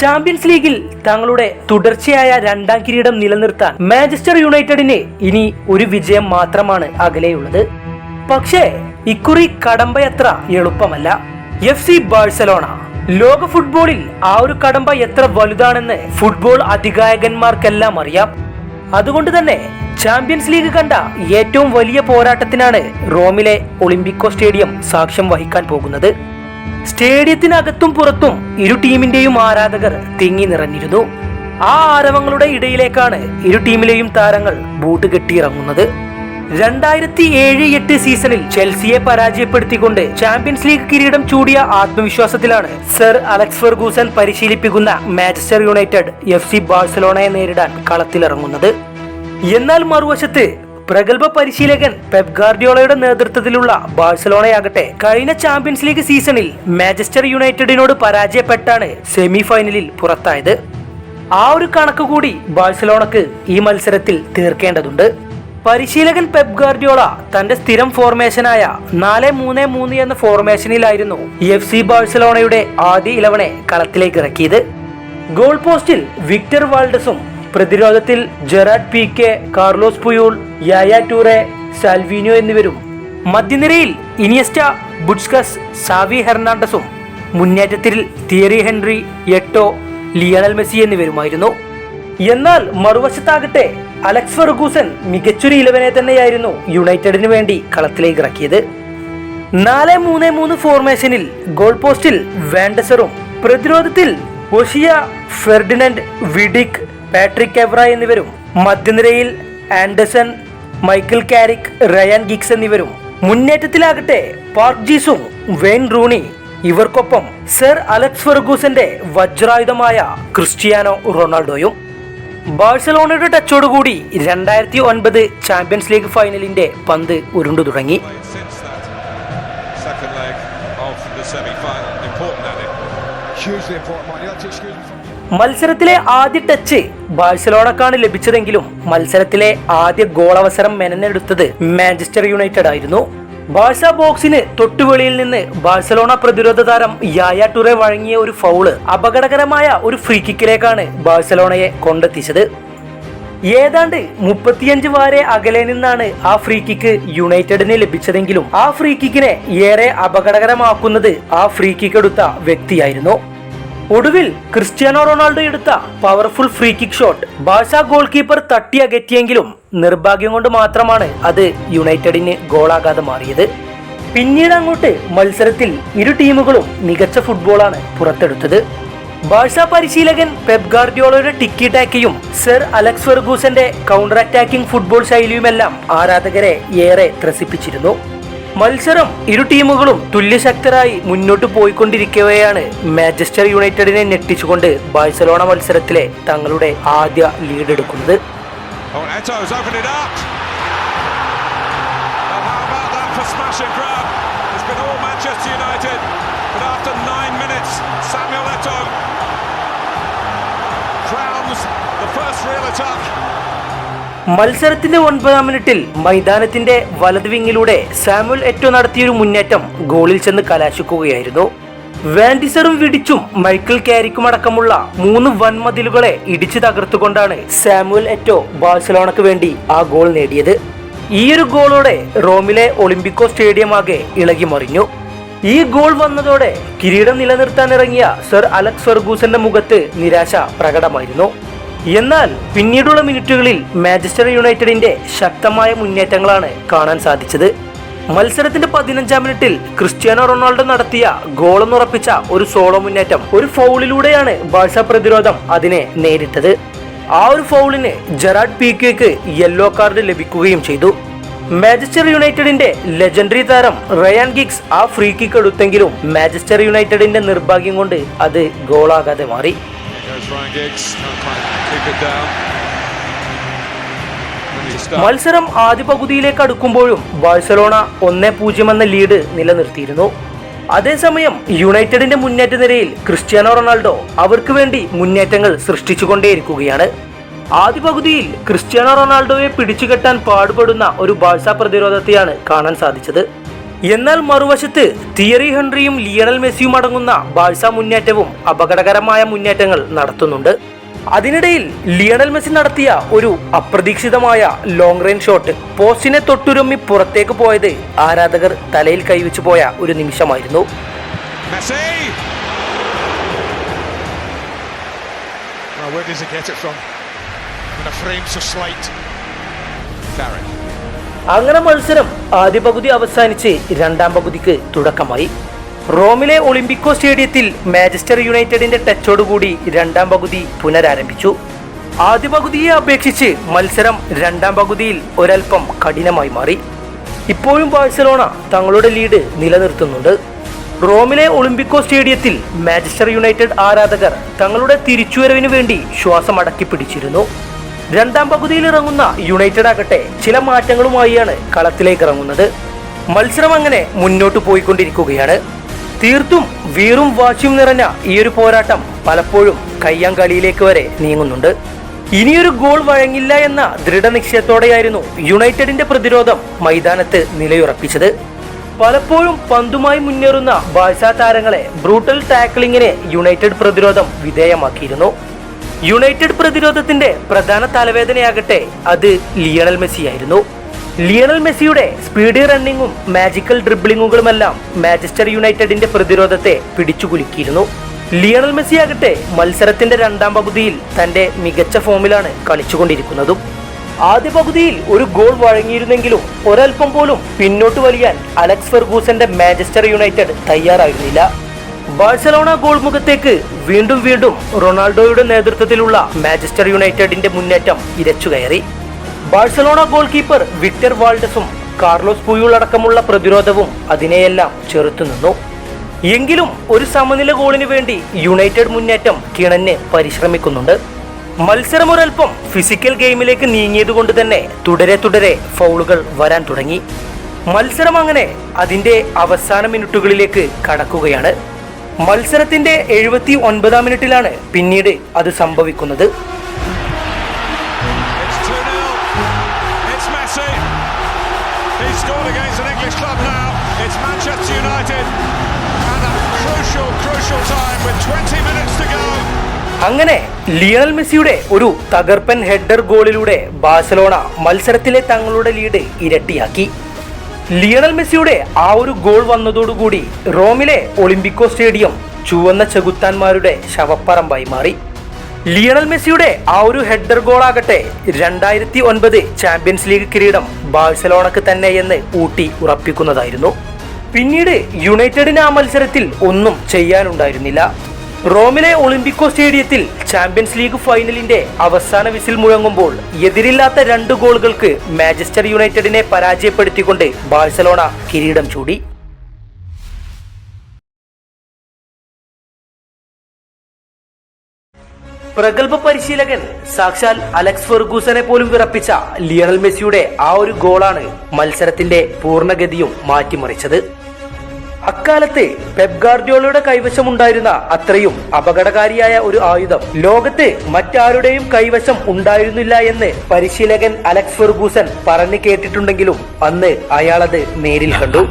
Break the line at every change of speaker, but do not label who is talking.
Champions ലീഗിൽ തങ്ങളുടെ തുടർച്ചയായ രണ്ടാം കിരീടം നിലനിർത്താൻ മാഞ്ചസ്റ്റർ യുണൈറ്റഡിന് ഇനി ഒരു വിജയം മാത്രമാണ് അകലെയുള്ളത്. പക്ഷേ ഇക്കുറി കടമ്പയത്ര എളുപ്പമല്ല. എഫ് സി ബാഴ്സലോണ ലോക ഫുട്ബോളിൽ ആ ഒരു കടമ്പ എത്ര വലുതാണെന്ന് ഫുട്ബോൾ അധികായകന്മാർക്കെല്ലാം അറിയാം. അതുകൊണ്ട് തന്നെ ചാമ്പ്യൻസ് ലീഗ് കണ്ട ഏറ്റവും വലിയ പോരാട്ടത്തിനാണ് റോമിലെ ഒളിമ്പിക്കോ സ്റ്റേഡിയം സാക്ഷ്യം വഹിക്കാൻ പോകുന്നത്. സ്റ്റേഡിയത്തിനകത്തും പുറത്തും ഇരു ടീമിന്റെയും ആരാധകർ തിങ്ങി നിറഞ്ഞിരുന്നു. ആ ആരവങ്ങളുടെ ഇടയിലേക്കാണ് ഇരു ടീമിലെയും താരങ്ങൾ ബൂട്ട് കെട്ടിയിറങ്ങുന്നത്. രണ്ടായിരത്തി ഏഴ് എട്ട് സീസണിൽ ചെൽസിയെ പരാജയപ്പെടുത്തിക്കൊണ്ട് ചാമ്പ്യൻസ് ലീഗ് കിരീടം ചൂടിയ ആത്മവിശ്വാസത്തിലാണ് സർ അലക്സ് ഫെർഗൂസൻ പരിശീലിപ്പിക്കുന്ന മാഞ്ചസ്റ്റർ യുണൈറ്റഡ് എഫ് സി ബാഴ്സലോണയെ നേരിടാൻ കളത്തിലിറങ്ങുന്നത്. എന്നാൽ മറുവശത്ത് പ്രഗത്ഭ പരിശീലകൻ പെപ് ഗാർഡിയോളയുടെ നേതൃത്വത്തിലുള്ള ബാഴ്സലോണയാകട്ടെ കഴിഞ്ഞ ചാമ്പ്യൻസ് ലീഗ് സീസണിൽ മാഞ്ചസ്റ്റർ യുണൈറ്റഡിനോട് പരാജയപ്പെട്ടാണ് സെമി ഫൈനലിൽ പുറത്തായത്. ആ ഒരു കണക്ക് കൂടി ബാഴ്സലോണക്ക് ഈ മത്സരത്തിൽ തീർക്കേണ്ടതുണ്ട്. പരിശീലകൻ പെപ് ഗാർഡിയോള തന്റെ സ്ഥിരം ഫോർമേഷനായ നാല് മൂന്ന് മൂന്ന് എന്ന ഫോർമേഷനിലായിരുന്നു എഫ് സി ബാഴ്സലോണയുടെ ആദ്യ ഇലവനെ കളത്തിലേക്ക് ഇറക്കിയത് ഗോൾ പോസ്റ്റിൽ വിക്ടർ വാൾഡസും പ്രതിരോധത്തിൽ Gerard Piqué Carlos Puyol Yaya Toure Sylvinho എന്നിവരും. മധ്യനിരയിൽ ഇനിയസ്റ്റ ബുഡ്സ്കസ് സാവി ഹെർണാണ്ടസും. മുന്നേറ്റത്തിൽ Thierry Henry Eto'o Lionel Messi എന്നിവരുമായിരുന്നു. എന്നാൽ മറുവശത്താകട്ടെ അലക്സ് ഫെർഗൂസൻ മികച്ചൊരു ഇലവനെ തന്നെയായിരുന്നു യുണൈറ്റഡിന് വേണ്ടി കളത്തിലേക്ക് ഇറക്കിയത്. നാല് മൂന്ന് മൂന്ന് ഫോർമേഷനിൽ ഗോൾ പോസ്റ്റിൽ വാൻഡസറും പ്രതിരോധത്തിൽ ഒഷിയ ഫെർഡിനൻഡ് വിഡിക് പാട്രിക് എവ്ര എന്നിവരും മധ്യനിരയിൽ ആൻഡസൺ മൈക്കിൾ കാരിക് റയാൻ ഗിക്സ് എന്നിവരും മുന്നേറ്റത്തിലാകട്ടെ പാർക്ക് ജീസും വെയിൻ റൂണി ഇവർക്കൊപ്പം സർ അലക്സ് ഫെർഗൂസന്റെ വജ്രായുധമായ ക്രിസ്റ്റിയാനോ റൊണാൾഡോയും ബാഴ്സലോണയുടെ ടച്ചോടുകൂടി രണ്ടായിരത്തി ഒൻപത് ചാമ്പ്യൻസ് ലീഗ് ഫൈനലിന്റെ പന്ത് ഉരുണ്ടു തുടങ്ങി.
Hugely important, excuse me.
മത്സരത്തിലെ ആദ്യ ടച്ച് ബാഴ്സലോണക്കാണ് ലഭിച്ചതെങ്കിലും മത്സരത്തിലെ ആദ്യ ഗോൾ അവസരം മെനഞ്ഞെടുത്തത് മാഞ്ചസ്റ്റർ യുണൈറ്റഡ് ആയിരുന്നു. ബാഴ്സ ബോക്സിന് തൊട്ടുവെളിയിൽ നിന്ന് ബാഴ്സലോണ പ്രതിരോധ താരം യായ ടുറെ വഴങ്ങിയ ഒരു ഫൗൾ അപകടകരമായ ഒരു ഫ്രീ കിക്കിലേക്കാണ് ബാഴ്സലോണയെ കൊണ്ടെത്തിച്ചത്. ഏതാണ്ട് മുപ്പത്തിയഞ്ച് വാരെ അകലെ നിന്നാണ് ആ ഫ്രീ കിക്ക് യുണൈറ്റഡിന് ലഭിച്ചതെങ്കിലും ആ ഫ്രീ കിക്കിനെ ഏറെ അപകടകരമാക്കുന്നത് ആ ഫ്രീ കിക്ക് എടുത്ത വ്യക്തിയായിരുന്നു. ഒടുവിൽ ക്രിസ്ത്യാനോ റൊണാൾഡോ എടുത്ത powerful free kick shot Barca goalkeeper തട്ടി അകറ്റിയെങ്കിലും നിർഭാഗ്യം കൊണ്ട് മാത്രമാണ് അത് യുണൈറ്റഡിന് ഗോളാകാതെ മാറിയത്. പിന്നീട് അങ്ങോട്ട് മത്സരത്തിൽ ഇരു ടീമുകളും മികച്ച ഫുട്ബോളാണ് പുറത്തെടുത്തത്. ബാഴ്സ പരിശീലകൻ പെപ് ഗാർഡിയോളയുടെ ടിക്കി ടാക്കിയും സർ അലക്സ് ഫെർഗൂസന്റെ കൗണ്ടർ അറ്റാക്കിംഗ് ഫുട്ബോൾ ശൈലിയുമെല്ലാം ആരാധകരെ ഏറെ ത്രസിപ്പിച്ചിരുന്നു. മത്സരം ഇരു ടീമുകളും തുല്യശക്തരായി മുന്നോട്ട് പോയിക്കൊണ്ടിരിക്കവെയാണ് മാഞ്ചസ്റ്റർ യുണൈറ്റഡിനെ ഞെട്ടിച്ചുകൊണ്ട് ബാഴ്സലോണ മത്സരത്തിലെ തങ്ങളുടെ ആദ്യ ലീഡ് എടുക്കുന്നത് മത്സരത്തിന്റെ ഒൻപതാം മിനിറ്റിൽ മൈതാനത്തിന്റെ വലത് വിങ്ങിലൂടെ സാമുൽ എറ്റോ നടത്തിയൊരു മുന്നേറ്റം ഗോളിൽ ചെന്ന് കലാശിക്കുകയായിരുന്നു. വാൻഡിസറും വിടിച്ചും മൈക്കിൾ കാരിക്കും അടക്കമുള്ള മൂന്ന് വൻമതിലുകളെ ഇടിച്ചു തകർത്തുകൊണ്ടാണ് സാമുൽ എറ്റോ ബാഴ്സലോണക്ക് വേണ്ടി ആ ഗോൾ നേടിയത്. ഈയൊരു ഗോളോടെ റോമിലെ ഒളിമ്പിക്കോ സ്റ്റേഡിയം ആകെ ഇളകി മറിഞ്ഞു. ഈ ഗോൾ വന്നതോടെ കിരീടം നിലനിർത്താനിറങ്ങിയ സർ അലക്സ് ഫെർഗൂസന്റെ മുഖത്ത് നിരാശ പ്രകടമായിരുന്നു. എന്നാൽ പിന്നീടുള്ള മിനിറ്റുകളിൽ മാഞ്ചസ്റ്റർ യുണൈറ്റഡിന്റെ ശക്തമായ മുന്നേറ്റങ്ങളാണ് കാണാൻ സാധിച്ചത്. മത്സരത്തിന്റെ പതിനഞ്ചാം മിനിറ്റിൽ ക്രിസ്ത്യാനോ റൊണാൾഡോ നടത്തിയ ഗോളെന്നുറപ്പിച്ച ഒരു സോളോ മുന്നേറ്റം ഒരു ഫൗളിലൂടെയാണ് ബാഴ്സ പ്രതിരോധം അതിനെ നേരിട്ടത്. ആ ഒരു ഫൗളിന് ജെറാഡ് കെക്ക് യെല്ലോ കാർഡ് ലഭിക്കുകയും ചെയ്തു. മാഞ്ചസ്റ്റർ യുണൈറ്റഡിന്റെ ലെജൻഡറി താരം റയാൻ ഗിഗ്സ് ആ ഫ്രീ കിക്ക് എടുത്തെങ്കിലും മാഞ്ചസ്റ്റർ യുണൈറ്റഡിന്റെ നിർഭാഗ്യം കൊണ്ട് അത് ഗോളാകാതെ മാറി. മത്സരം ആദ്യ പകുതിയിലേക്ക് അടുക്കുമ്പോഴും ബാഴ്സലോണ ഒന്നേ പൂജ്യം എന്ന ലീഡ് നിലനിർത്തിയിരുന്നു. അതേസമയം യുണൈറ്റഡിന്റെ മുന്നേറ്റ നിരയിൽ ക്രിസ്ത്യാനോ റൊണാൾഡോ അവർക്ക് വേണ്ടി മുന്നേറ്റങ്ങൾ സൃഷ്ടിച്ചുകൊണ്ടേയിരിക്കുകയാണ്. ആദ്യ പകുതിയിൽ ക്രിസ്ത്യാനോ റൊണാൾഡോയെ പിടിച്ചുകെട്ടാൻ പാടുപെടുന്ന ഒരു ബാഴ്സ പ്രതിരോധത്തെയാണ് കാണാൻ സാധിച്ചത്. എന്നാൽ മറുവശത്ത് തിയറി ഹെൻറിയും ലിയണൽ മെസ്സിയും അടങ്ങുന്ന ബാഴ്സ മുന്നേറ്റവും അപകടകരമായ മുന്നേറ്റങ്ങൾ നടത്തുന്നുണ്ട് അതിനിടയിൽ ലിയണൽ മെസ്സി നടത്തിയ ഒരു അപ്രതീക്ഷിതമായ ലോങ് റേഞ്ച് ഷോട്ട് പോസ്റ്റിനെ തൊട്ടുരുമ്മി പുറത്തേക്ക് പോയത് ആരാധകർ തലയിൽ കൈവച്ചു പോയ ഒരു നിമിഷമായിരുന്നു
where does he get it from? And a frame so slight. Carrick.
അങ്ങനെ മത്സരം ആദ്യ പകുതി അവസാനിച്ച് രണ്ടാം പകുതിക്ക് തുടക്കമായി. റോമിലെ ഒളിമ്പിക്കോ സ്റ്റേഡിയത്തിൽ മാഞ്ചസ്റ്റർ യുണൈറ്റഡിന്റെ ടച്ചോടുകൂടി രണ്ടാം പകുതി പുനരാരംഭിച്ചു. ആദ്യ പകുതിയെ അപേക്ഷിച്ച് മത്സരം രണ്ടാം പകുതിയിൽ ഒരൽപ്പം കഠിനമായി മാറി. ഇപ്പോഴും ബാഴ്സലോണ തങ്ങളുടെ ലീഡ് നിലനിർത്തുന്നുണ്ട്. റോമിലെ ഒളിമ്പിക്കോ സ്റ്റേഡിയത്തിൽ മാഞ്ചസ്റ്റർ യുണൈറ്റഡ് ആരാധകർ തങ്ങളുടെ തിരിച്ചുവരവിനു വേണ്ടി ശ്വാസം അടക്കി പിടിച്ചിരുന്നു രണ്ടാം പകുതിയിൽ ഇറങ്ങുന്ന യുണൈറ്റഡ് ആകട്ടെ ചില മാറ്റങ്ങളുമായാണ് കളത്തിലേക്ക് ഇറങ്ങുന്നത്. മത്സരം അങ്ങനെ മുന്നോട്ട് പോയിക്കൊണ്ടിരിക്കുകയാണ്. തീർത്തും വീറും വാശിയും നിറഞ്ഞ ഈ ഒരു പോരാട്ടം പലപ്പോഴും കയ്യാങ്കളിയിലേക്ക് വരെ നീങ്ങുന്നുണ്ട്. ഇനിയൊരു ഗോൾ വഴങ്ങില്ല എന്ന ദൃഢനിശ്ചയത്തോടെയായിരുന്നു യുണൈറ്റഡിന്റെ പ്രതിരോധം മൈതാനത്ത് നിലയുറപ്പിച്ചത്. പലപ്പോഴും പന്തുമായി മുന്നേറുന്ന ബാഴ്സ താരങ്ങളെ ബ്രൂട്ടൽ ടാക്ലിങ്ങിനെ യുണൈറ്റഡ് പ്രതിരോധം വിധേയമാക്കിയിരുന്നു. യുണൈറ്റഡ് പ്രതിരോധത്തിന്റെ പ്രധാന തലവേദനയാകട്ടെ അത് ലിയണൽ മെസ്സി ആയിരുന്നു ലിയണൽ മെസ്സിയുടെ സ്പീഡ് റണ്ണിങ്ങും മാജിക്കൽ ഡ്രിബ്ലിങ്ങുകളുമെല്ലാം മാഞ്ചസ്റ്റർ യുണൈറ്റഡിന്റെ പ്രതിരോധത്തെ പിടിച്ചുകുലുക്കിയിരുന്നു. ലിയണൽ മെസ്സിയാകട്ടെ മത്സരത്തിന്റെ രണ്ടാം പകുതിയിൽ തന്റെ മികച്ച ഫോമിലാണ് കളിച്ചുകൊണ്ടിരിക്കുന്നതും. ആദ്യ പകുതിയിൽ ഒരു ഗോൾ വഴങ്ങിയിരുന്നെങ്കിലും ഒരൽപ്പം പോലും പിന്നോട്ട് വലിയാൻ അലക്സ് ഫെർഗൂസന്റെ മാഞ്ചസ്റ്റർ യുണൈറ്റഡ് തയ്യാറായിരുന്നില്ല. ബാഴ്സലോണ ഗോൾ മുഖത്തേക്ക് വീണ്ടും വീണ്ടും റൊണാൾഡോയുടെ നേതൃത്വത്തിലുള്ള മാഞ്ചസ്റ്റർ യുണൈറ്റഡിന്റെ മുന്നേറ്റം ഇരച്ചുകയറി ബാഴ്സലോണ ഗോൾ കീപ്പർ വിക്ടർ വാൾഡസും കാർലോസ് പുയൂൾ അടക്കമുള്ള പ്രതിരോധവും അതിനെയെല്ലാം ചെറുത്തുനിന്നു എങ്കിലും ഒരു സമനില ഗോളിന് വേണ്ടി യുണൈറ്റഡ് മുന്നേറ്റം കിണഞ്ഞ് പരിശ്രമിക്കുന്നുണ്ട്. മത്സരം ഒരൽപ്പം ഫിസിക്കൽ ഗെയിമിലേക്ക് നീങ്ങിയതുകൊണ്ട് തന്നെ തുടരെ തുടരെ ഫൗളുകൾ വരാൻ തുടങ്ങി. മത്സരം അങ്ങനെ അതിന്റെ അവസാന മിനിറ്റുകളിലേക്ക് കടക്കുകയാണ്. മത്സരത്തിന്റെ എഴുപത്തി ഒൻപതാം മിനിറ്റിലാണ് പിന്നീട് അത് സംഭവിക്കുന്നത്. അങ്ങനെ ലിയണൽ മെസ്സിയുടെ ഒരു തകർപ്പൻ ഹെഡർ ഗോളിലൂടെ ബാഴ്സലോണ മത്സരത്തിലെ തങ്ങളുടെ ലീഡ് ഇരട്ടിയാക്കി. ലിയണൽ മെസ്സിയുടെ ആ ഒരു ഗോൾ വന്നതോടുകൂടി റോമിലെ ഒളിമ്പിക്കോ സ്റ്റേഡിയം ചുവന്ന ചെകുത്താന്മാരുടെ ശവപ്പറമ്പായി മാറി. ലിയണൽ മെസ്സിയുടെ ആ ഒരു ഹെഡർ ഗോളാകട്ടെ രണ്ടായിരത്തി ഒൻപത് ചാമ്പ്യൻസ് ലീഗ് കിരീടം ബാഴ്സലോണക്ക് തന്നെ എന്ന് ഊട്ടി ഉറപ്പിക്കുന്നതായിരുന്നു. പിന്നീട് യുണൈറ്റഡിന് ആ മത്സരത്തിൽ ഒന്നും ചെയ്യാനുണ്ടായിരുന്നില്ല. റോമിലെ ഒളിമ്പിക്കോ സ്റ്റേഡിയത്തിൽ ചാമ്പ്യൻസ് ലീഗ് ഫൈനലിന്റെ അവസാന വിസിൽ മുഴങ്ങുമ്പോൾ എതിരില്ലാത്ത രണ്ട് ഗോളുകൾക്ക് മാഞ്ചസ്റ്റർ യുണൈറ്റഡിനെ പരാജയപ്പെടുത്തിക്കൊണ്ട് ബാഴ്സലോണ കിരീടം ചൂടി. പ്രഗത്ഭ പരിശീലകൻ സാക്ഷാൽ അലക്സ് ഫെർഗൂസനെ പോലും വിറപ്പിച്ച ലിയണൽ മെസ്സിയുടെ ആ ഒരു ഗോളാണ് മത്സരത്തിന്റെ പൂർണഗതിയും മാറ്റിമറിച്ചത്. അക്കാലത്ത് പെപ്ഗാർഡിയോളയുടെ കൈവശം കൈവശമുണ്ടായിരുന്ന അത്രയും അപകടകാരിയായ ഒരു ആയുധം ലോകത്തെ മറ്റാരുടെയും കൈവശം ഉണ്ടായിരുന്നില്ല എന്ന് പരിശീലകൻ അലക്സ് ഫെർഗൂസൻ പറഞ്ഞു കേട്ടിട്ടുണ്ടെങ്കിലും അന്ന് അയാളത് നേരിൽ കണ്ടു.